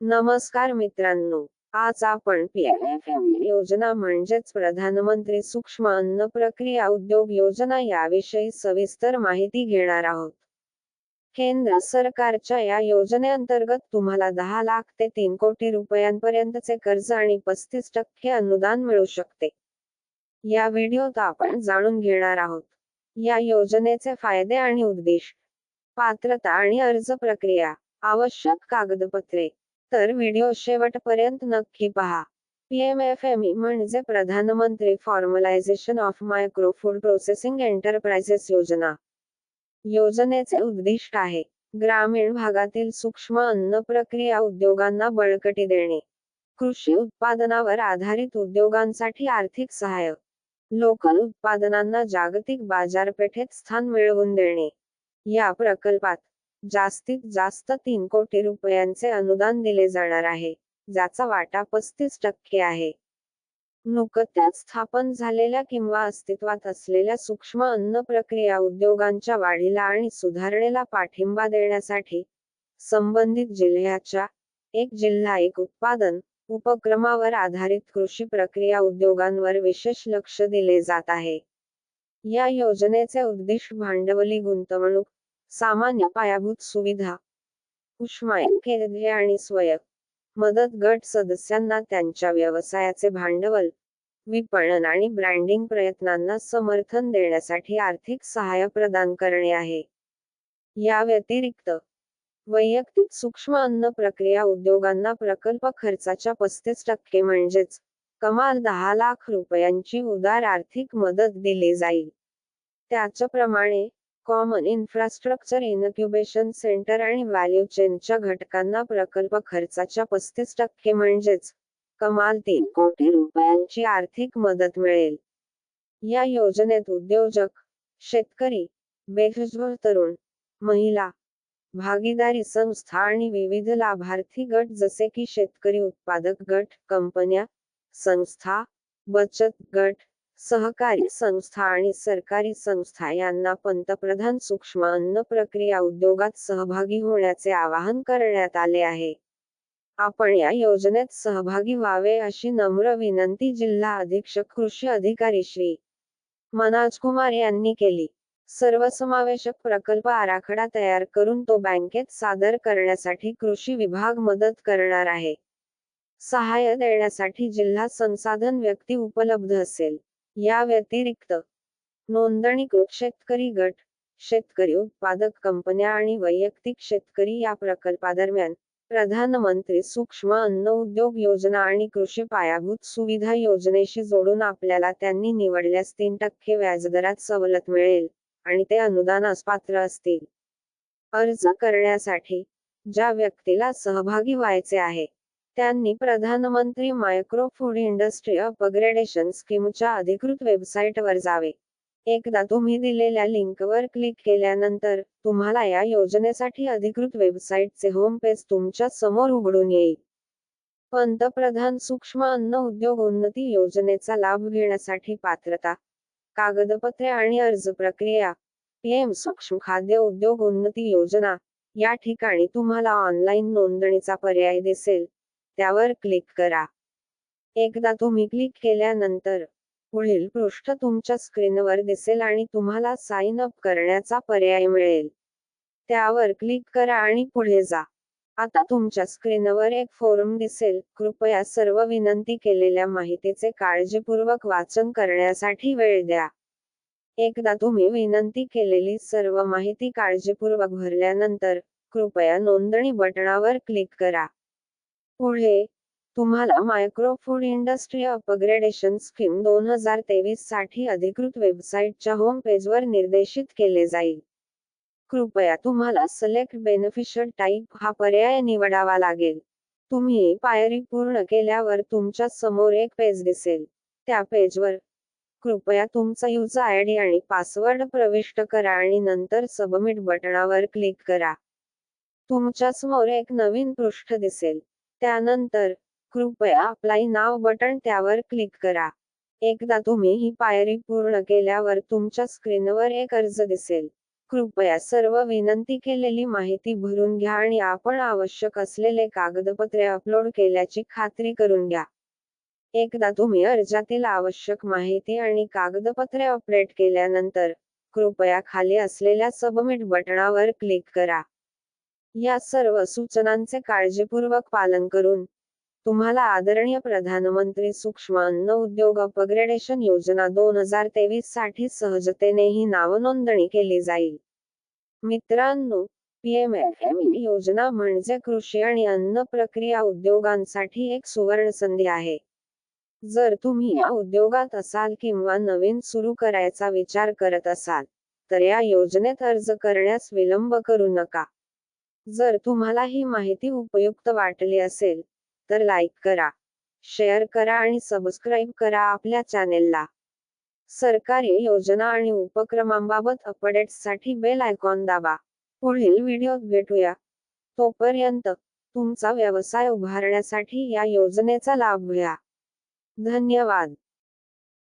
नमस्कार मित्रांनो आज आपण योजना म्हणजेच प्रधानमंत्री सूक्ष्म अन्न प्रक्रिया उद्योग योजना याविषयी सविस्तर माहिती घेणार आहोत. केंद्र सरकारच्या या योजनेअंतर्गत तुम्हाला दहा लाख ते तीन कोटी रुपयांपर्यंतचे कर्ज आणि पस्तीस टक्के अनुदान मिळू शकते. या व्हिडिओत आपण जाणून घेणार आहोत. या योजनेचे फायदे आणि उद्देश पात्रता आणि अर्ज प्रक्रिया आवश्यक कागदपत्रे तर व्हिडिओ शेवटपर्यंत नक्की पहा. पीएमएफएमई म्हणजे Pradhan Mantri formalisation of micro food processing enterprises योजना. योजनेचे उद्दिष्ट आहे ग्रामीण भागातील सूक्ष्म अन्न प्रक्रिया उद्योगांना बळकटी देणे. कृषी उत्पादनावर आधारित उद्योगांसाठी आर्थिक सहाय्य. लोकल उत्पादनांना जागतिक बाजारपेठेत स्थान मिळवून देणे. या प्रकल्पात जास्तीत जास्त तीन कोटी रुपयांचे अनुदान दिले जाणार आहे ज्याचा वाटा पस्तीस टक्के आहे. नुकत्याच स्थापन झालेल्या किंवा अस्तित्वात असलेल्या सूक्ष्म अन्न प्रक्रिया उद्योगांच्या वाढीला आणि सुधारणेला पाठिंबा देण्यासाठी संबंधित जिल्ह्याच्या एक जिल्हा एक उत्पादन उपक्रमावर आधारित कृषी प्रक्रिया उद्योगांवर विशेष लक्ष दिले जात आहे. या योजनेचे उद्दिष्ट भांडवली गुंतवणूक सामान्य पायाभूत सुविधा. उष्मायन केंद्रे आणि स्वयं. मदत गट सदस्यांना त्यांच्या व्यवसायाचे भांडवल विपणन आणि ब्रँडिंग प्रयत्नांना समर्थन देण्यासाठी आर्थिक सहाय्य प्रदान करणे आहे. या व्यतिरिक्त वैयक्तिक सूक्ष्म अन्न प्रक्रिया उद्योगांना प्रकल्प खर्चाच्या पस्तीस टक्के म्हणजेच कमाल दहा लाख रुपयांची उदार आर्थिक मदत दिली जाईल. त्याचप्रमाणे कॉमन इन्फ्रास्ट्रक्चर इनक्युबेशन सेंटर आणि व्हॅल्यू चेनच्या घटकांना प्रकल्प खर्चाच्या पस्तीस टक्के म्हणजेच कमाल तीन कोटी रुपयांची आर्थिक मदत मिळेल. या योजनेत उद्योजक शेतकरी बेरोजगार तरुण महिला भागीदारी संस्था आणि विविध लाभार्थी गट जसे की शेतकरी उत्पादक गट कंपन्या संस्था बचत गट सहकारी संस्था आणि सरकारी संस्था यांना पंतप्रधान सूक्ष्म अन्न प्रक्रिया उद्योगात सहभागी होण्याचे आवाहन करण्यात आले आहे. आपण या योजनेत सहभागी व्हावे अशी नम्र विनंती जिल्हा अधीक्षक कृषी अधिकारी श्री. मनाज कुमार यांनी केली. सर्वसमावेशक प्रकल्प आराखडा तयार करून तो बँकेत सादर करण्यासाठी कृषी विभाग मदत करणार आहे. सहाय्य देण्यासाठी जिल्हा संसाधन व्यक्ती उपलब्ध असेल. या व्यतिरिक्त नोंदणीकृत शेतकरी गट शेतकरी उत्पादक कंपन्या आणि वैयक्तिक शेतकरी या प्रकल्पादरम्यान प्रधानमंत्री सूक्ष्म अन्न उद्योग योजना आणि कृषी पायाभूत सुविधा योजनेशी जोडून आपल्याला त्यांनी निवडल्यास तीन टक्के व्याजदरात सवलत मिळेल आणि ते अनुदानास पात्र असतील. अर्ज करण्यासाठी ज्या व्यक्तीला सहभागी व्हायचे आहे त्यांनी Pradhan Mantri micro food industry upgradation स्कीमच्या अधिकृत वेबसाईटवर जावे. एकदा तुम्ही दिलेल्या लिंकवर क्लिक केल्यानंतर तुम्हाला या योजनेसाठी अधिकृत वेबसाईटचे होम पेज तुमच्यासमोर उघडून येईल. पंतप्रधान सूक्ष्म अन्न उद्योग उन्नती योजनेचा लाभ घेण्यासाठी पात्रता कागदपत्रे आणि अर्ज प्रक्रिया पीएम सूक्ष्म खाद्य उद्योग उन्नती योजना या ठिकाणी तुम्हाला ऑनलाईन नोंदणीचा पर्याय दिसेल. त्यावर क्लिक करा. एकदा तुम्ही क्लिक केल्यानंतर पुढील पृष्ठ तुमच्या स्क्रीनवर दिसेल आणि तुम्हाला साइन अप करण्याचा पर्याय मिळेल. त्यावर क्लिक करा आणि पुढे जा. आता तुमच्या स्क्रीनवर एक फॉर्म दिसेल. कृपया सर्व विनंती केलेल्या माहितीचे काळजीपूर्वक वाचन करण्यासाठी वेळ द्या. एकदा तुम्ही विनंती केलेली सर्व माहिती काळजीपूर्वक भरल्यानंतर कृपया नोंदणी बटणावर क्लिक करा. पुढे. तुम्हाला micro food industry upgradation scheme दोन हजार तेवीससाठी अधिकृत वेबसाईटच्या होम पेजवर निर्देशित केले जाईल. कृपया तुम्हाला सिलेक्ट बेनिफिशियल टाईप हा पर्याय निवडावा लागेल. तुम्ही पायरी पूर्ण केल्यावर तुमच्यासमोर एक पेज दिसेल. त्या पेजवर कृपया तुमचा युजर आय डी आणि पासवर्ड प्रविष्ट करा आणि नंतर सबमिट बटणावर क्लिक करा. तुमच्यासमोर एक नवीन पृष्ठ दिसेल. त्यानंतर कृपया अप्लाय नाव बटन त्यावर क्लिक करा. एकदा तुम्ही ही पायरी पूर्ण केल्यावर तुमच्या स्क्रीनवर एक अर्ज दिसेल. कृपया सर्व विनंती केलेली माहिती भरून घ्या आणि आपण आवश्यक असलेले कागदपत्रे अपलोड केल्याची खात्री करून घ्या. एकदा तुम्ही अर्जातील आवश्यक माहिती आणि कागदपत्रे अपडेट केल्यानंतर कृपया खाली असलेल्या सबमिट बटणावर क्लिक करा. या सर्व सूचनांचे काळजीपूर्वक पालन करून तुम्हाला आदरणीय प्रधानमंत्री सूक्ष्म अन्न उद्योग अपग्रेडेशन योजना दोन हजार तेवीससाठी सहजतेने ही नावनोंदणी केली जाईल. मित्रांनो पीएमएफएम योजना म्हणजे कृषी आणि अन्न प्रक्रिया उद्योगांसाठी एक सुवर्ण संधी आहे. जर तुम्ही या उद्योगात असाल किंवा नवीन सुरू करायचा विचार करत असाल तर या योजनेत अर्ज करण्यास विलंब करू नका. जर तुम्हाला ही माहिती उपयुक्त वाटली असेल तर लाईक करा शेअर करा आणि सबस्क्राईब करा आपल्या चॅनेलला. सरकारी योजना आणि उपक्रमांबाबत अपडेट्ससाठी बेल आयकॉन दाबा. पुढील व्हिडिओत भेटूया. तोपर्यंत तुमचा व्यवसाय उभारण्यासाठी या योजनेचा लाभ घ्या. धन्यवाद.